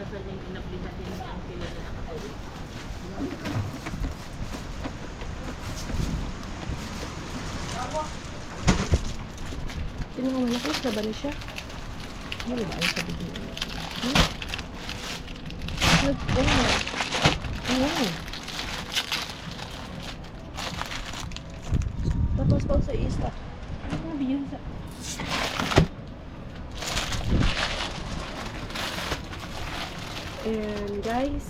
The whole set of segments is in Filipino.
Dasal yung inaplihan din ang kilo na nakatulog. Tingnan mo malaki, laban na siya. Ano ba ang sabi niya? Hmm? Nag, ano? Ano? Tapos pa sa isa. Ano nga biyan sa... And guys,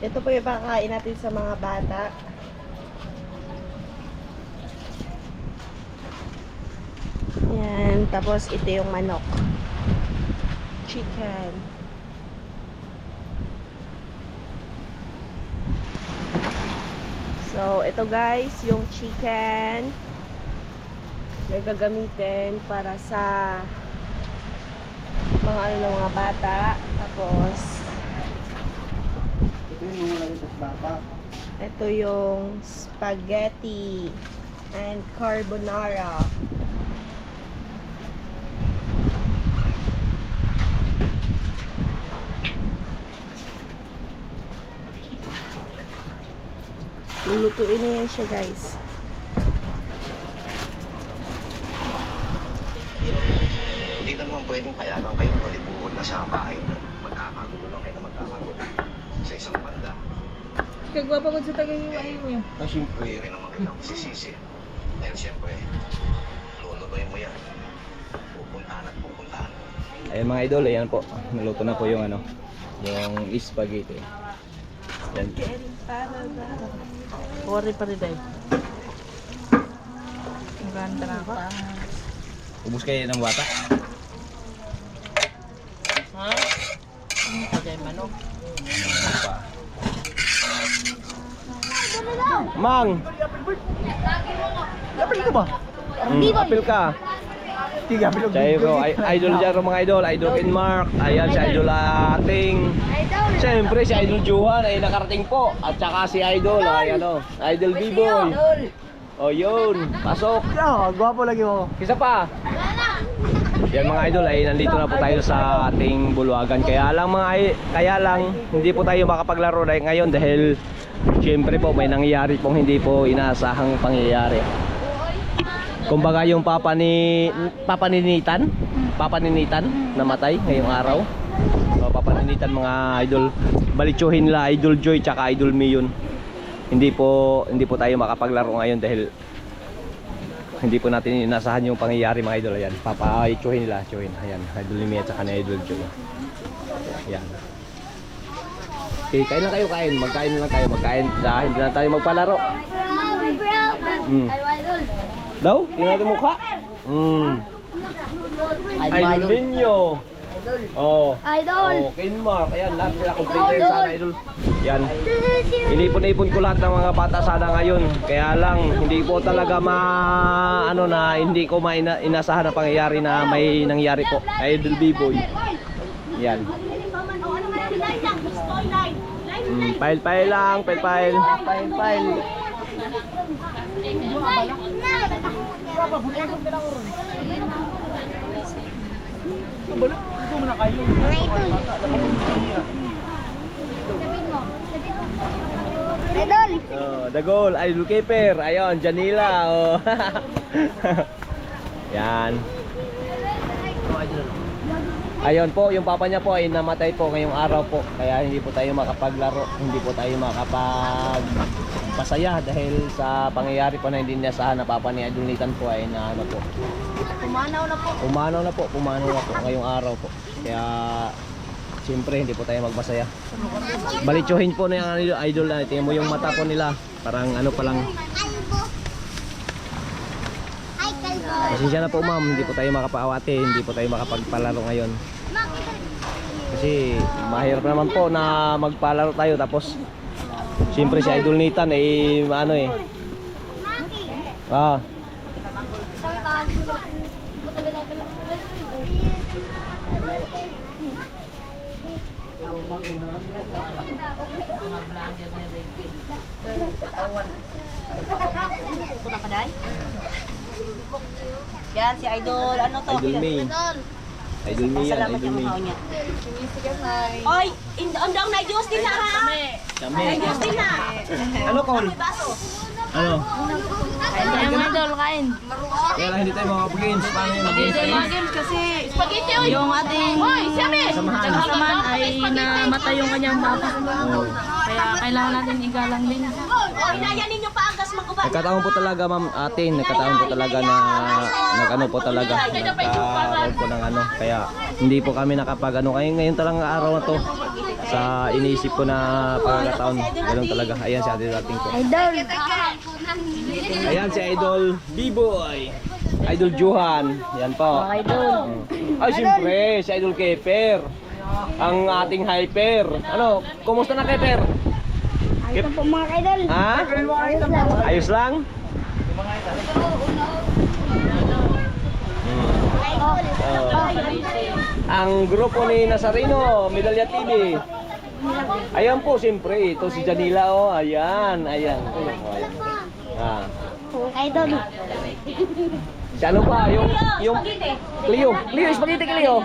ito po yung pakakain natin sa mga bata. Yan. Tapos ito yung manok. Chicken. So, ito guys, yung chicken na gagamitin para sa mga ano ng mga bata. Tapos, Ito yung mga sa bata. ito yung spaghetti and carbonara. Lulutuin na yan siya guys. Hindi na naman pwedeng kayagan kayo malibuhod na sa bahay na magkakagulo lang kayo na magkakagulo. Sa isang banda, Kagwapa ko sa tagay yung ayaw mo. Ah, siyempre. pwede rin naman kitang sisisi. Dahil siyempre, lulutuin mo yan. Pupuntahan at pupuntahan. Ayan mga idol, ayan po. Naluto na po yung ano, yung spaghetti. Yan. Worry pa rin dahil. Ang ganda na ako. Ubus kayo ng bata. Ha? Dyan, manok? Mang! Apil ka ba? Mm, apil ka. Tiga, apil ka. Siya bro, idol dyan mga idol. Idol in Mark. Ayan si idol ating. Siyempre si idol Johan ay nakarating po. At saka si idol ay ano, idol B-boy. O yun, pasok. Yeah, gwapo lagi mo. Isa pa. Yan mga idol ay nandito na po tayo sa ating buluagan. Kaya lang mga kaya lang hindi po tayo makapaglaro dahil ngayon dahil syempre po may nangyayari pong hindi po inaasahang pangyayari. Kumbaga yung papa ni papa ni papa ni namatay ngayong araw. So, papa mga idol, balitsuhin nila idol Joy tsaka idol Miyon. Hindi po hindi po tayo makapaglaro ngayon dahil hindi po natin inasahan yung pangyayari mga idol. Ayan, papaitsuhin nila, itsuhin. Ayan, idol ni Mia at saka ni idol Joy. Ayan. Okay, kain lang kayo, kain. Magkain lang kayo, magkain. Dahil hindi na tayo magpalaro. Mm. Daw, tingnan natin mukha. Mm. Idol ninyo. Oh. Idol! Oh, Kinmark. Ayan, lahat sila complete sana idol. Yan. Inipon-ipon ko lahat ng mga bata sana ngayon. Kaya lang, hindi po talaga ma... Ano na, hindi ko maina, inasahan na pangyayari na may nangyari po. Idol B-boy. Yan. Mm, pile-pile lang, pile-pile. Pile-pile. Idol! Oh, the goal, idol keeper. Ayun, Janila. Oh. Yan. Ayun po, yung papa niya po ay namatay po ngayong araw po. Kaya hindi po tayo makapaglaro, hindi po tayo makapag pasaya dahil sa pangyayari po na hindi inasahan na papa ni Idol Nathan po ay na ano po. Pumanaw na po. Pumanaw na po, pumanaw na po ngayong araw po. Kaya siyempre hindi po tayo magmasaya. Balitsuhin po na yung idol, idol na tingnan mo yung mata po nila. Parang ano pa lang. Pasensya na po ma'am, hindi po tayo makapaawate, hindi po tayo makapagpalaro ngayon. Kasi mahirap naman po na magpalaro tayo. Tapos siyempre si Idol Nathan eh ano eh. Ah, Mga vlogger Yan, si Idol. Ano to? Idol May. Idol May yan, Salamat Idol yung May. niya. Oy, ang daw na Diyos din na ha? Kami. Din na. Ano, Col? May baso. Ano? Kain mga idol, kain. Kaya lang hindi tayo makapag-games. Paano yung Hindi tayo mga games kasi yung ating kasamahan ay namatay yung kanyang papa. Kaya kailangan natin igalang din. Nagkataon po talaga ma'am atin, nagkataon po talaga na nag-ano po talaga, nagkaroon po ng ano, kaya hindi po kami nakapag ano, ngayon, ngayon talagang araw na to sa iniisip ko na pagkataon, ganun talaga, ayan si ate dating po. Idol. Ayan si Idol B-Boy, Idol Juhan, yan po. Idol. Ay siyempre, si Idol Keper, ang ating hyper. Ano, kumusta na Keper? Ayos po mga idol. Ha? Ayos lang? Ang grupo ni Nazareno, Medalya TV. Ayan po, siyempre. Ito si Janila, oh. Ayan, ayan. Ayan. Ah. Idol. Si ano pa, yung, yung Cleo. Cleo, spaghetti Cleo.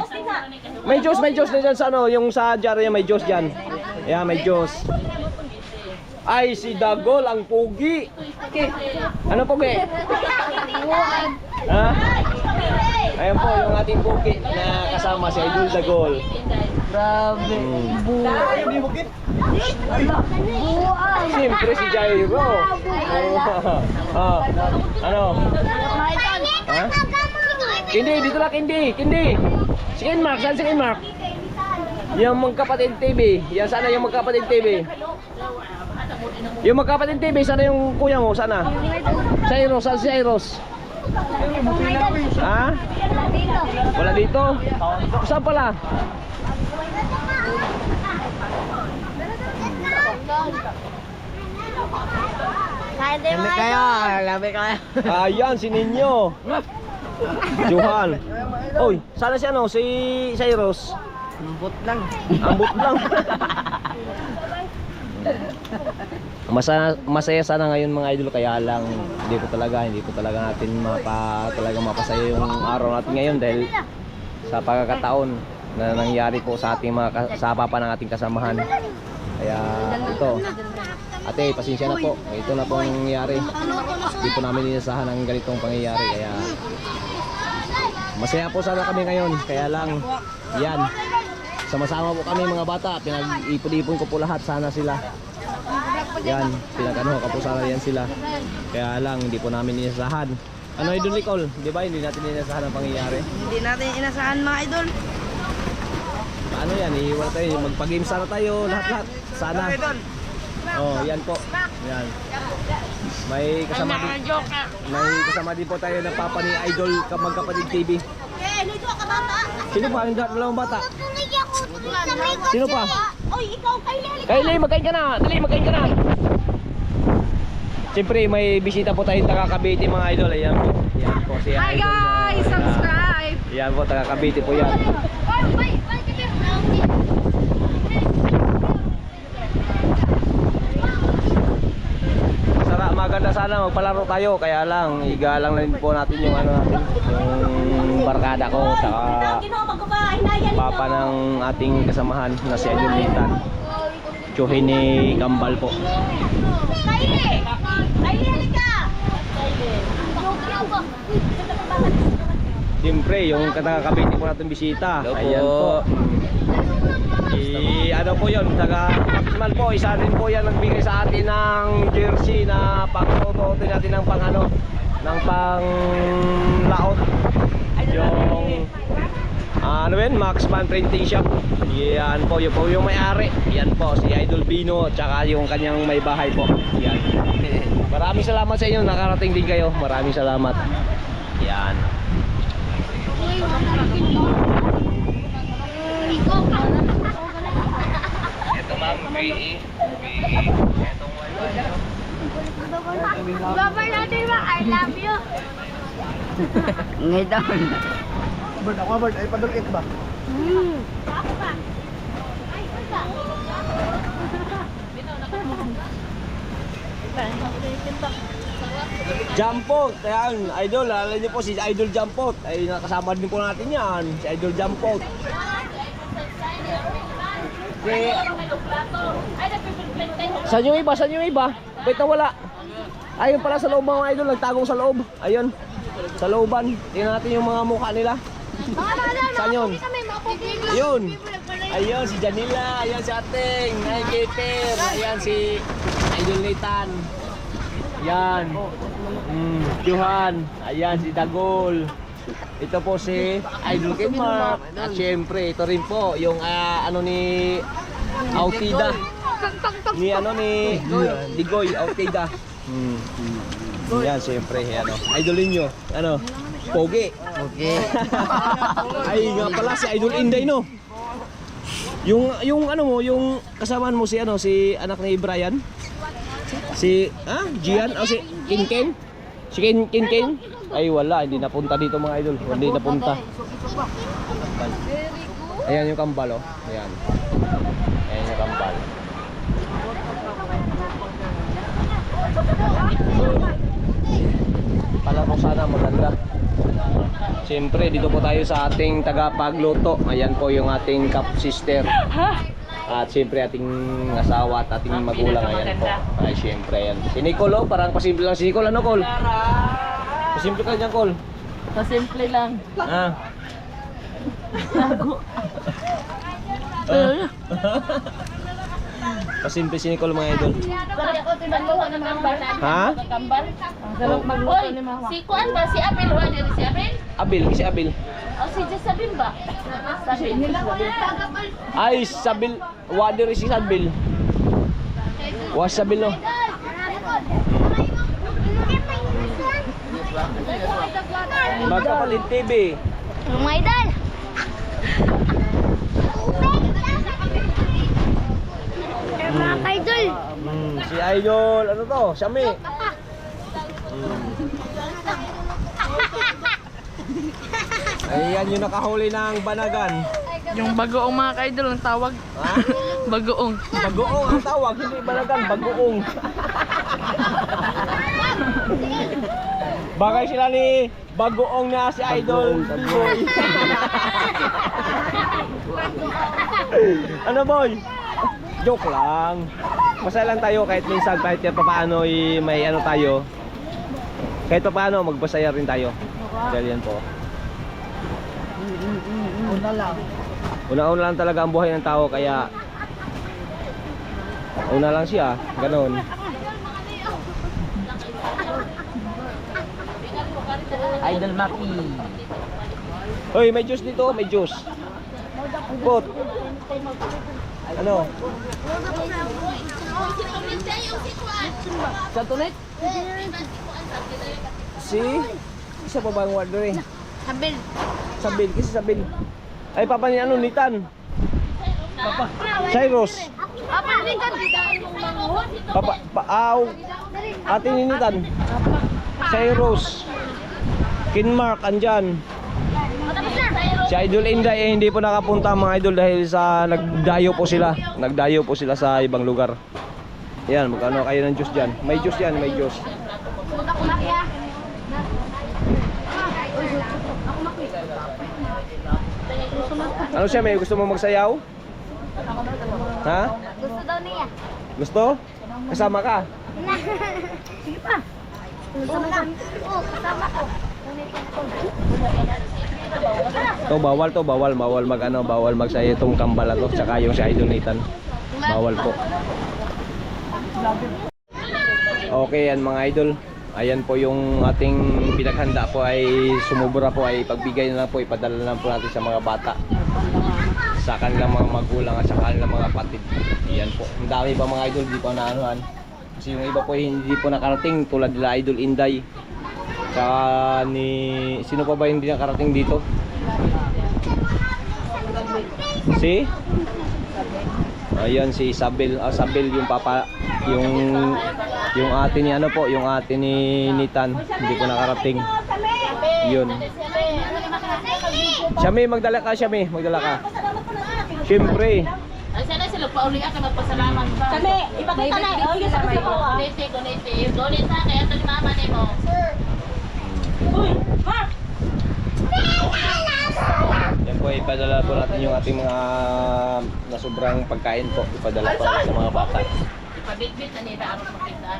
May Diyos, may Diyos na dyan sa ano, yung sa jar yan, may Diyos dyan. Ayan, may Diyos. Ay, si Dagol, ang pugi. Ano pugi? Ha? Ayan po, yung ating pugi na kasama si Idol Dagol. Grabe. Hmm. Siyempre si Jairo. Ah, ano? Ha? Kindi, dito lang Kindi, Kindi. Si Mark, saan si Mark? Yung magkapatid TV. Yan sana yung magkapatid TV. Yung magkapatid TV, sana yung kuya mo, sana? Si Iros, saan si Iros? Ha? Wala dito? Saan pala? Lamig kayo, lamig kayo. Ayan, si Ninyo. Johan. Oy, sana si ano, si Cyrus. Lambot lang. Ambot lang. Masa, masaya sana ngayon mga idol kaya lang hindi po talaga hindi po talaga natin mapa talaga mapasaya yung araw natin ngayon dahil sa pagkakataon na nangyari po sa ating mga ka- sa papa ng ating kasamahan. Kaya ito. Ate, pasensya na po. Ito na po ang nangyayari. Hindi po namin inasahan ang ganitong pangyayari kaya Masaya po sana kami ngayon, kaya lang yan. Sama-sama po kami mga bata, pinag-ipon-ipon ko po lahat sana sila. Yan, pinag-ano sana yan sila. Kaya lang hindi po namin inasahan. Ano idol Nicole, di ba hindi natin inasahan ang pangyayari? Hindi natin inasahan mga idol. Ano yan, iiwan tayo, magpag-game sana tayo, lahat-lahat. Sana. Oh, yan po. Yan. May kasama din, may kasama din po tayo ng papa ni Idol magkapatid TV. Eh. Sino pa? Yung dalawang bata? Sino pa? Oy, ikaw kay Leli. Kylie, magkain ka na! Dali, magkain ka na! Siyempre, may bisita po tayong taga Cavite mga idol. Ayan po. Ayan po si Hi guys! Subscribe! Ayan po, taga Cavite po yan. Sara, maganda sana magpalaro tayo. Kaya lang, igalang na din po natin yung ano natin. Yung barkada ko. Saka papa ng ating kasamahan na si Idol Litan. Tsuhin ni Kambal po. Kylie! Kylie, halika! Siyempre, yung katagakabiti po natin bisita. Ayan po. I, ano po yun, taga Maxmal po, isa rin po yan nagbigay sa atin ng jersey na pang-toto natin ng pang ano, ng pang laot. Yung ano yun, Maxman Printing Shop. Yan po, yun po yung may-ari. Yan po, si Idol Bino, tsaka yung kanyang may bahay po. Yan. Maraming salamat sa inyo, nakarating din kayo. Maraming salamat. Yan. Ito ma'am, PE. Baba natin ba? I love you. Ngayon. Bird, ako bird, ay padulkit ba? Ako ba? Ay, wala. Jampot, ayan, idol, alala niyo po si Idol Jampot. Ay nakasama din po natin yan, si Idol Jampot. Si... Saan yung iba? Saan yung iba? Wait na wala. Ayun pala sa loob mga idol, nagtagong sa loob. Ayun, sa looban. Tingnan natin yung mga mukha nila. Saan yun? Ayun. Ayun, si Janila. Ayun si Ating. Ay, Gator. Ayan si Idol Nathan. Yan. Mm, Johan. Ayan si Dagol. Ito po si Idol Kimar. At syempre, ito rin po yung ah, ano ni Autida. Ni ano ni Digoy Autida. Hmm. Yan, syempre, ano. Idolin nyo. Ano? Pogi. Okay. Ay, nga pala si Idol Inday, no? Yung, yung ano mo, yung kasamaan mo si ano, si anak ni Brian? Si, ah, Gian? O si Kinken? Si Kin Kinken? Ay, wala, hindi napunta dito mga idol. Hindi napunta. Ayan yung kambal, oh. Ayan. Ayan yung kambal. Palaro sana maganda. Siyempre, dito po tayo sa ating tagapagluto. Ayan po yung ating cup sister. At siyempre ating asawa at ating magulang ayan po. Ay siyempre ayan. Si Nicole oh, parang pasimple lang si Nicole. Ano Col? Pasimple ka dyan Col. Pasimple lang. Ah. Pasimple si Nicole mga idol. Sorry ako tinagluha ng kambal. Ha? Kambal. Ang sarap magluto ni Mama. Si Kuan ba? Si Abel ba? Dili si Abel? Abil, si Abil. O si Jessabin ba? Sabi nila. Ay, Sabil. Wadir si Sabil. Was Sabil no. Magkapalit TV. Mga idol. Mga idol. Hmm, si Idol, ano to? Siyami. Ayan yung nakahuli ng banagan. Yung bagoong mga ka-idol ang tawag. Ha? Bagoong. Bagoong ang tawag, hindi banagan, bagoong. Bagay sila ni bagoong na si Idol boy. ano boy? Joke lang. Masaya lang tayo kahit minsan kahit pa paano may ano tayo. Kahit pa paano magbasaya rin tayo. Dahil yan po. Una lang. Una-una lang talaga ang buhay ng tao kaya una lang siya, ganun. Idol Maki. Hoy, may juice dito, may juice. Pot. Ano? Sa tulit? Si? Isa pa ba ang order eh? Sabil. Sabil, kasi sabil. Ay, papa ni ano, Nitan. Papa. Cyrus. Apa rin ka? Papa, paaw. Ate ni Nitan. Cyrus. Kinmark, andyan. Si Idol Inday eh, hindi po nakapunta mga idol dahil sa nagdayo po sila. Nagdayo po sila sa ibang lugar. Yan, magkano kayo ng juice dyan? May juice yan, may juice. Ako makya. Ano siya, may gusto mo magsayaw? Ha? Gusto daw niya. Gusto? Kasama ka? Sige pa. Oo, kasama ko. To bawal to, bawal, bawal mag ano, bawal magsaya itong kambal na to, tsaka yung si Idol Nathan. Bawal po. Okay yan mga idol. Ayan po yung ating pinaghanda po ay sumubra po ay pagbigay na lang po, ipadala na po natin sa mga bata. Sa kanilang mga magulang at sa kanilang mga patid. Ayan po. Ang dami pa mga idol, di pa naanuhan. Kasi yung iba po ay hindi po nakarating tulad nila Idol Inday. Tsaka ni... Sino pa ba hindi nakarating dito? Si? Ayan si Isabel. Ah, Isabel yung papa yung yung ate ni ano po, yung ate ni Nitan. Hindi po nakarating. Yun. Siya may magdala ka, siya may magdala ka. Siyempre. Ay, sana si sila pauli ka magpasalamat ba? Kami, ipakita na. Oh, yes, ah. Donate, donate. Donate na kaya ito ni mama ni mo. Uy, Mark! Yan po, ipadala po natin yung ating mga nasubrang pagkain po. Ipadala po sa mga bata. Ipabitbit na nila ang makita.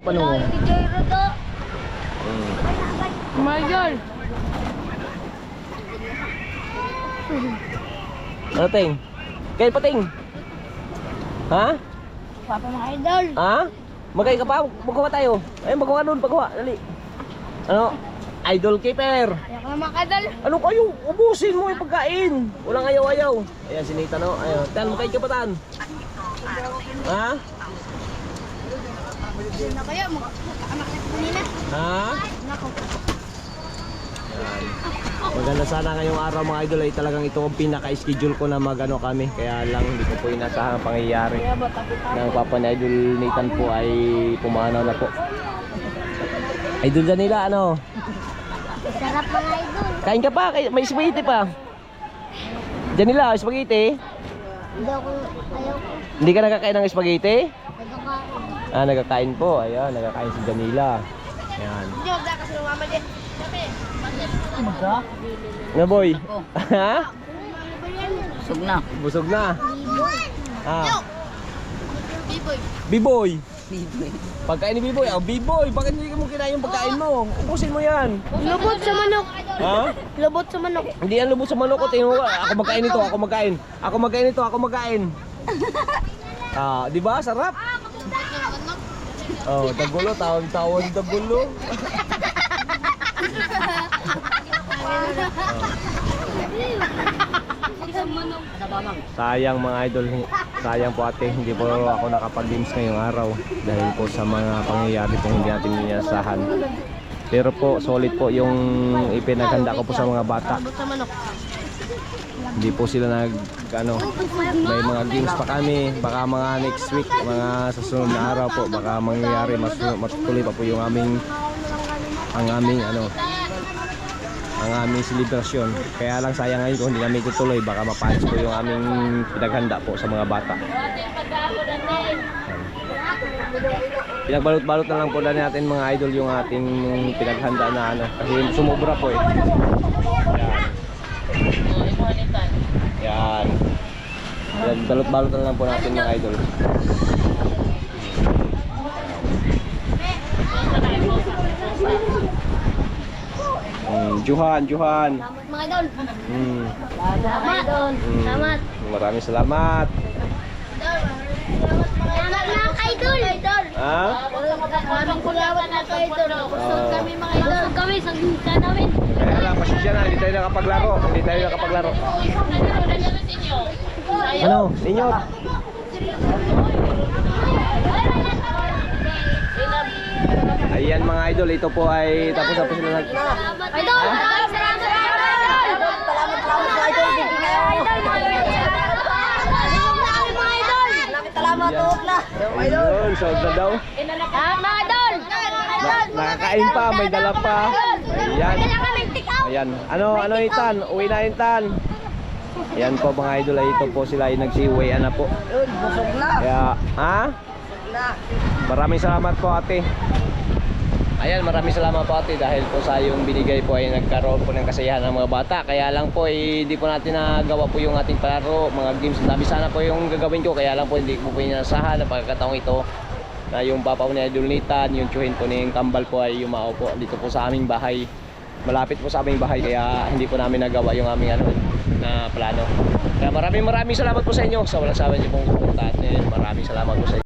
Paano? DJ Rodo. Mm. My God! Ano, Ting? Kain pa, Ting? Ha? Papa mga idol. Ha? Magkain ka pa? Magawa tayo. Ay, magawa nun, magawa. Dali. Ano? Idol keeper. Ayaw ko na idol. Ano kayo? Ubusin mo yung pagkain. Walang ayaw-ayaw. Ayan, si Nathan, no? Ayan. Tan, magkain ka pa, Tan? Ha? Na. Mga anak na kanina. Ha? Nako. Yan. Maganda sana ngayong araw mga idol ay talagang ito ang pinaka-schedule ko na magano kami. Kaya lang hindi ko po inasahan ang pangyayari. Ng papa ni Idol Nathan po ay pumanaw na po. Idol Danila, ano? Sarap mga idol. Kain ka pa, kay- may spaghetti pa. Janila, spaghetti? Hindi ako, ayaw ko. Hindi ka nakakain ng spaghetti? Nagkakain. Ah, nagkakain po. Ayun, nagkakain si Janila. Ayan. Hindi, wag kasi ng mama din. Nga boy? Ha? Sug na. Busog na. Ah. Biboy. B-boy. Pagkain ni B-boy. Oh, B-boy, bakit hindi mo kinain yung pagkain mo? Ubusin mo yan. Lubot sa manok. Ha? Lubot sa manok. Hindi yan lubos sa manok. Tingnan mo. Ako magkain nito, ako magkain. Ako magkain nito, ako magkain. Ah, di ba? Sarap. Oh, dagulo, tawon-tawon dagulo. Sayang mga idol, sayang po ate, hindi po ako nakapag-games ngayong araw dahil po sa mga pangyayari po hindi natin inasahan. Pero po, solid po yung ipinaghanda ko po sa mga bata. Hindi po sila nag, ano, may mga games pa kami. Baka mga next week, mga susunod na araw po, baka mangyayari, mas, mas tuloy pa po yung aming, ang aming, ano, ang aming selebrasyon. Kaya lang sayang ngayon kung hindi namin tutuloy, baka mapanis po yung aming pinaghanda po sa mga bata. Pinagbalot-balot na lang po na natin mga idol yung ating pinaghanda na ano. Kasi sumobra po eh. Yan. Yan. Balot-balot na lang po natin mga idol. Mm, Juhan, Juhan. Mga idol. Mm, idol. mm. Salamat. Maraming salamat. Salamat mga idol. Idol. Ha? Maraming salamat mga idol. Busog Oo. kami mga idol. Busog kami sa gisa namin. Kaya lang, pasensya na, hindi tayo nakapaglaro. Hindi tayo nakapaglaro. Ano? Ninyo? Ayan mga idol, ito po ay tapos na po sila nag... Idol. Maraming salamat idol. Salamat salamat mga idol. Bigyan kayo idol. Salamat na. Ayun, sold na daw. Salamat mga idol. Na- nakakain pa, may dala pa. Ayan. Ano, ano Itan? Uwi na Itan. Ayan po mga idol, ay ito po sila ay nagsiuwi na po. Kaya, ha? Maraming salamat po ate. Ayan, maraming salamat po ate dahil po sa yung binigay po ay nagkaroon po ng kasiyahan ng mga bata. Kaya lang po eh, hindi po natin nagawa po yung ating palaro, mga games. Dami sana po yung gagawin ko, kaya lang po hindi ko po inasahan na pagkakataong ito na yung papa ko ni Idol Nathan, yung tsuhin po ni Kambal po ay yumao po dito po sa aming bahay. Malapit po sa aming bahay kaya hindi po namin nagawa yung aming ano na plano. Kaya maraming maraming salamat po sa inyo sa walang sawa niyo pong pumunta at maraming salamat po sa inyo.